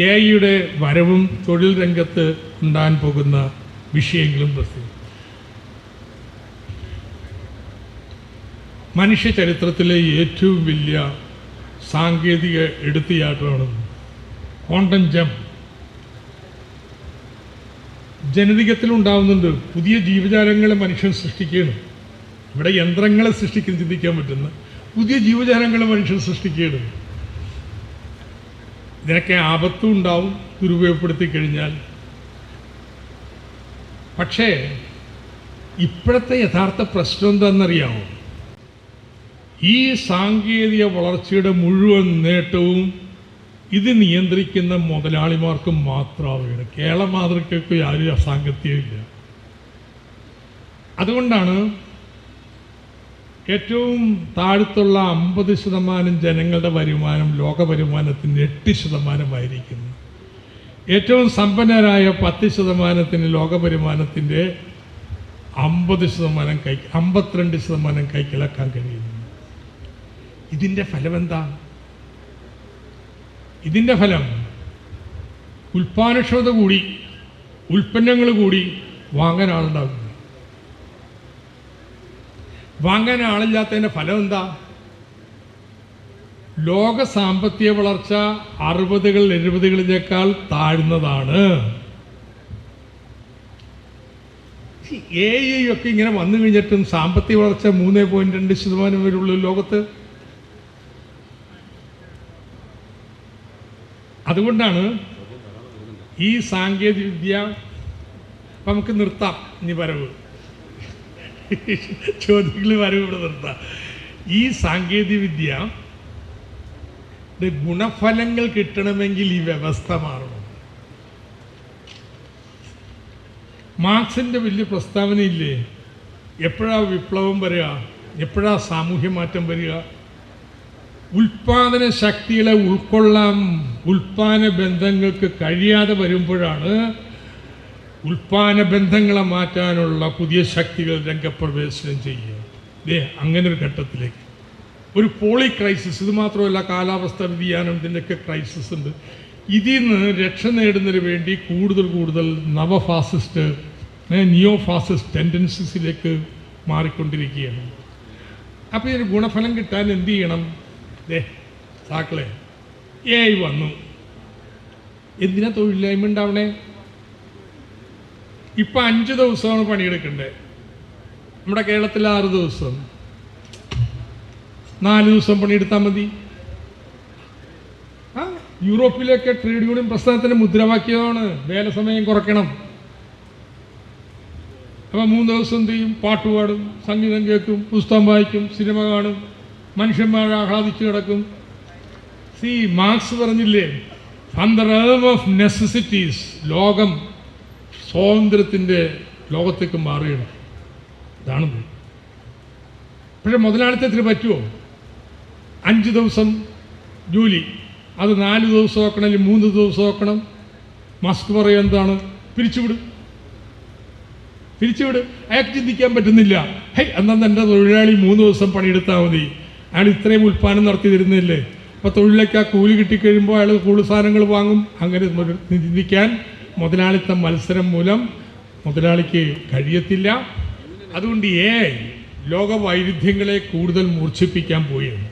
A ഐയുടെ വരവും തൊഴിൽ രംഗത്ത് ഉണ്ടാകാൻ പോകുന്ന വിഷയങ്ങളും പ്രസിദ്ധം. മനുഷ്യ ചരിത്രത്തിലെ ഏറ്റവും വലിയ സാങ്കേതിക എടുത്തുചാട്ടമാണ് ക്വാണ്ടം ജം ജനതികത്തിലുണ്ടാവുന്നുണ്ട് പുതിയ ജീവജാലങ്ങളെ മനുഷ്യൻ സൃഷ്ടിക്കുകയാണ്. ഇവിടെ യന്ത്രങ്ങളെ സൃഷ്ടിക്കാൻ ചിന്തിക്കാൻ പറ്റുന്ന പുതിയ ജീവജാലങ്ങളെ മനുഷ്യൻ സൃഷ്ടിക്കുകയാണ്. ഇതിനൊക്കെ ആപത്തും ഉണ്ടാവും ദുരുപയോഗപ്പെടുത്തി കഴിഞ്ഞാൽ. പക്ഷേ ഇപ്പോഴത്തെ യഥാർത്ഥ പ്രശ്നം എന്താണെന്നറിയാമോ? ഈ സാങ്കേതിക വളർച്ചയുടെ മുഴുവൻ നേട്ടവും ഇത് നിയന്ത്രിക്കുന്ന മുതലാളിമാർക്ക് മാത്രമാവുകയാണ് കേരള മാതൃകയ്ക്ക് യാതൊരു അസാങ്കത്യമില്ല അതുകൊണ്ടാണ് ഏറ്റവും താഴ്ത്തുള്ള അമ്പത് ശതമാനം ജനങ്ങളുടെ വരുമാനം ലോക വരുമാനത്തിന് എട്ട് ശതമാനമായിരിക്കുന്നു. ഏറ്റവും സമ്പന്നരായ പത്ത് ശതമാനത്തിന് ലോക വരുമാനത്തിന്റെ അമ്പത് ശതമാനം കൈ അമ്പത്തിരണ്ട് ശതമാനം കൈക്കിളക്കാൻ കഴിയുന്നു. ഇതിന്റെ ഫലം എന്താ? ഇതിന്റെ ഫലം ഉൽപ്പാദനക്ഷമത കൂടി ഉൽപ്പന്നങ്ങൾ കൂടി വാങ്ങാൻ വാങ്ങാൻ ആളില്ലാത്തതിന്റെ ഫലം എന്താ? ലോക സാമ്പത്തിക വളർച്ച അറുപതുകൾ എഴുപതുകളിലേക്കാൾ താഴ്ന്നതാണ്. എ ഒക്കെ ഇങ്ങനെ വന്നു കഴിഞ്ഞിട്ടും സാമ്പത്തിക വളർച്ച മൂന്ന് പോയിന്റ് രണ്ട് ശതമാനം വരുള്ളൂ ലോകത്ത്. അതുകൊണ്ടാണ് ഈ സാങ്കേതിക വിദ്യ നമുക്ക് നിർത്താം ഇനി വരവ്. ചോദ്യങ്ങൾ വരവ് ഇവിടെ നിർത്താം. ഈ സാങ്കേതിക വിദ്യ ഗുണഫലങ്ങൾ കിട്ടണമെങ്കിൽ ഈ വ്യവസ്ഥ മാറണം. മാർക്സിന്റെ വലിയ പ്രസ്താവന ഇല്ലേ എപ്പോഴാ വിപ്ലവം വരിക? എപ്പോഴാ സാമൂഹ്യ മാറ്റം വരിക? ഉൽപാദന ശക്തികളെ ഉൾക്കൊള്ളാൻ ഉൽപാദന ബന്ധങ്ങൾക്ക് കഴിയാതെ വരുമ്പോഴാണ് ഉൽപാദന ബന്ധങ്ങളെ മാറ്റാനുള്ള പുതിയ ശക്തികൾ രംഗപ്രവേശനം ചെയ്യുക. ദേ അങ്ങനെ ഒരു ഘട്ടത്തിലേക്ക്. ഒരു പോളി ക്രൈസിസ് ഇത് മാത്രമല്ല കാലാവസ്ഥ വ്യതിയാനം ഇതിന്റെയൊക്കെ ക്രൈസിസ് ഉണ്ട്. ഇതിൽ നിന്ന് രക്ഷ നേടുന്നതിന് വേണ്ടി കൂടുതൽ കൂടുതൽ നവഫാസിസ്റ്റ് നിയോ ഫാസിസ്റ്റ് ടെൻഡൻസീസിലേക്ക് മാറിക്കൊണ്ടിരിക്കുകയാണ്. അപ്പോൾ ഇതിന് ഗുണഫലം കിട്ടാൻ എന്ത് ചെയ്യണം? ദേ സാക്കളെ ഐ വന്നു. എന്തിനാ തൊഴിലില്ലായ്മ ഉണ്ടാവണേ? ഇപ്പം അഞ്ച് ദിവസമാണ് പണിയെടുക്കണ്ടേ? നമ്മുടെ കേരളത്തിൽ ആറ് ദിവസം. നാല് ദിവസം പണിയെടുത്താൽ മതി. ആ യൂറോപ്പിലൊക്കെ ട്രേഡ് യൂണിയൻ പ്രസ്ഥാനത്തിന്റെ മുദ്രാവാക്യമാണ് വേല സമയം കുറയ്ക്കണം. അപ്പം മൂന്ന് ദിവസം എന്ത് ചെയ്യും? പാട്ട് പാടും സംഗീതം കേൾക്കും പുസ്തകം വായിക്കും സിനിമ കാണും മനുഷ്യന്മാർ ആഹ്ലാദിച്ചു കിടക്കും. സി മാർക്സ് പറഞ്ഞില്ലേ from the realm of necessities ലോകം സ്വാതന്ത്ര്യത്തിന്റെ ലോകത്തേക്ക് മാറുകയാണ്. ഇതാണ് പക്ഷേ മുതലാളിത്തത്തിന് പറ്റുമോ അഞ്ച് ദിവസം ജോലി അത് നാല് ദിവസം ആക്കണം അല്ലെങ്കിൽ മൂന്ന് ദിവസം ആക്കണം? മാസ്ക് പറയുക എന്താണ്? പിരിച്ചുവിടും. പിരിച്ചുവിടും. അയാൾക്ക് ചിന്തിക്കാൻ പറ്റുന്നില്ല. ഹൈ എന്നാൽ എന്റെ തൊഴിലാളി മൂന്ന് ദിവസം പണിയെടുത്താൽ മതി. അയാൾ ഇത്രയും ഉൽപ്പാദനം നടത്തി തരുന്നില്ലേ? അപ്പോൾ തൊഴിലേക്ക് ആ കൂലി കിട്ടിക്കഴിയുമ്പോൾ അയാൾ കൂടുതൽ സാധനങ്ങൾ വാങ്ങും. അങ്ങനെ ചിന്തിക്കാൻ മുതലാളിത്ത മത്സരം മൂലം മുതലാളിക്ക് കഴിയത്തില്ല. അതുകൊണ്ട് ഏ ലോക വൈരുദ്ധ്യങ്ങളെ കൂടുതൽ മൂർച്ഛിപ്പിക്കാൻ പോവുകയാണ്.